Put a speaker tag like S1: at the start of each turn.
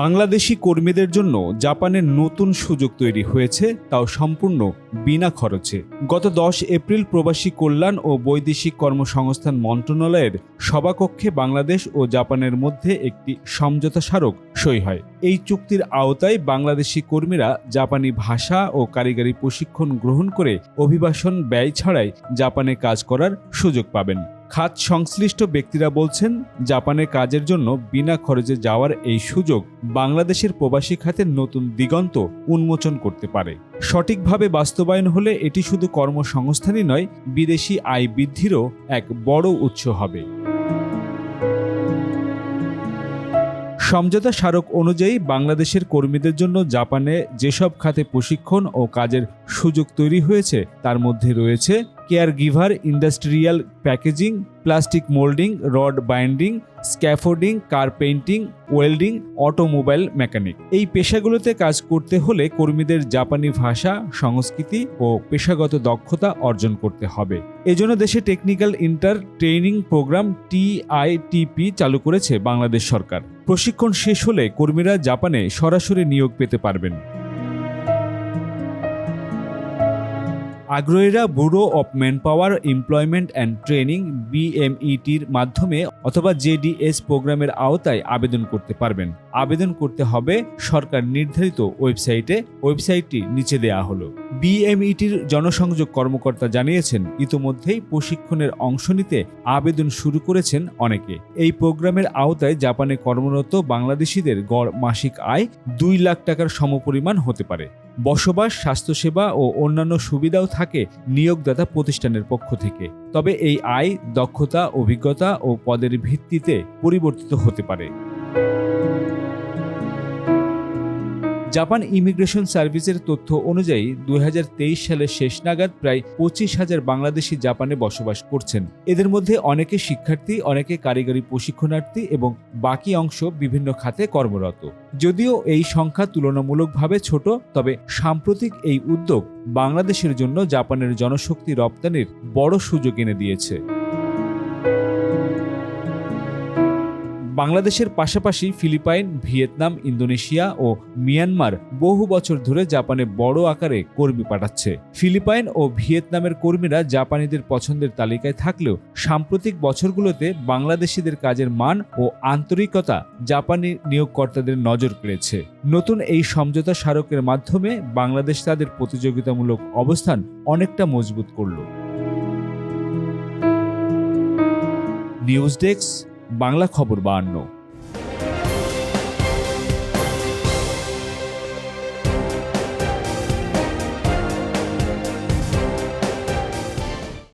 S1: বাংলাদেশি কর্মীদের জন্য জাপানের নতুন সুযোগ তৈরি হয়েছে, তাও সম্পূর্ণ বিনা খরচে। গত দশ এপ্রিল প্রবাসী কল্যাণ ও বৈদেশিক কর্মসংস্থান মন্ত্রণালয়ের সভাকক্ষে বাংলাদেশ ও জাপানের মধ্যে একটি সমঝোতা স্মারক সই হয়। এই চুক্তির আওতায় বাংলাদেশি কর্মীরা জাপানি ভাষা ও কারিগরি প্রশিক্ষণ গ্রহণ করে অভিবাসন ব্যয় ছাড়াই জাপানে কাজ করার সুযোগ পাবেন। খাত সংশ্লিষ্ট ব্যক্তিরা বলছেন জাপানে কাজের জন্য বিনা খরচে যাওয়ার এই সুযোগ বাংলাদেশের প্রবাসী খাতের নতুন দিগন্ত উন্মোচন করতে পারে। সঠিকভাবে বাস্তবায়ন হলে এটি শুধু কর্মসংস্থানই নয়, বিদেশি আয় বৃদ্ধিরও এক বড় উৎস হবে। সমঝোতা স্মারক অনুযায়ী বাংলাদেশের কর্মীদের জন্য জাপানে যেসব খাতে প্রশিক্ষণ ও কাজের সুযোগ তৈরি হয়েছে, তার মধ্যে রয়েছে care giver industrial packaging plastic moulding rod binding scaffolding car painting welding automobile mechanic এই পেশাগুলোতে কাজ করতে হলে কর্মীদের জাপানি ভাষা, সংস্কৃতি ও পেশাগত দক্ষতা অর্জন করতে হবে। এজন্য দেশে technical intern training programme TITP চালু করেছে বাংলাদেশ সরকার। প্রশিক্ষণ শেষ হলে কর্মীরা জাপানে সরাসরি নিয়োগ পেতে পারবেন। আগ্রহীরা bureau of manpower employment and training বিএমইটির মাধ্যমে অথবা জেডিএস প্রোগ্রামের আওতায় আবেদন করতে পারবেন। আবেদন করতে হবে সরকার নির্ধারিত ওয়েবসাইটে। ওয়েবসাইটটি নিচে দেওয়া হলো। বিএমইটির জনসংযোগ কর্মকর্তা জানিয়েছেন, ইতোমধ্যেই প্রশিক্ষণের অংশ নিতে আবেদন শুরু করেছেন অনেকে। এই প্রোগ্রামের আওতায় জাপানে কর্মরত বাংলাদেশিদের গড় মাসিক আয় দুই লাখ টাকার সমপরিমাণ হতে পারে। বসবাস, স্বাস্থ্যসেবা ও অন্যান্য সুবিধাও থাকে নিয়োগদাতা প্রতিষ্ঠানের পক্ষ থেকে। তবে এই আয় দক্ষতা, অভিজ্ঞতা ও পদের ভিত্তিতে পরিবর্তিত হতে পারে। জাপান ইমিগ্রেশন সার্ভিসের তথ্য অনুযায়ী দু হাজার তেইশ সালের শেষ নাগাদ প্রায় পঁচিশ হাজার বাংলাদেশি জাপানে বসবাস করছেন। এদের মধ্যে অনেকে শিক্ষার্থী, অনেকে কারিগরি প্রশিক্ষণার্থী এবং বাকি অংশ বিভিন্ন খাতে কর্মরত। যদিও এই সংখ্যা তুলনামূলকভাবে ছোট, তবে সাম্প্রতিক এই উদ্যোগ বাংলাদেশের জন্য জাপানের জনশক্তি রপ্তানির বড় সুযোগ এনে দিয়েছে। বাংলাদেশের পাশাপাশি ফিলিপাইন, ভিয়েতনাম, ইন্দোনেশিয়া ও মিয়ানমার বহু বছর ধরে জাপানে বড় আকারে কর্মী পাঠাচ্ছে। ফিলিপাইন ও ভিয়েতনামের কর্মীরা জাপানিদের পছন্দের তালিকায় থাকলেও সাম্প্রতিক বছরগুলোতে বাংলাদেশিদের কাজের মান ও আন্তরিকতা জাপানি নিয়োগকর্তাদের নজর কেড়েছে। নতুন এই সমঝোতা স্মারকের মাধ্যমে বাংলাদেশ তাদের প্রতিযোগিতামূলক অবস্থান অনেকটা মজবুত করল। নিউজ ডেস্ক বাংলা খবর বাহান্ন।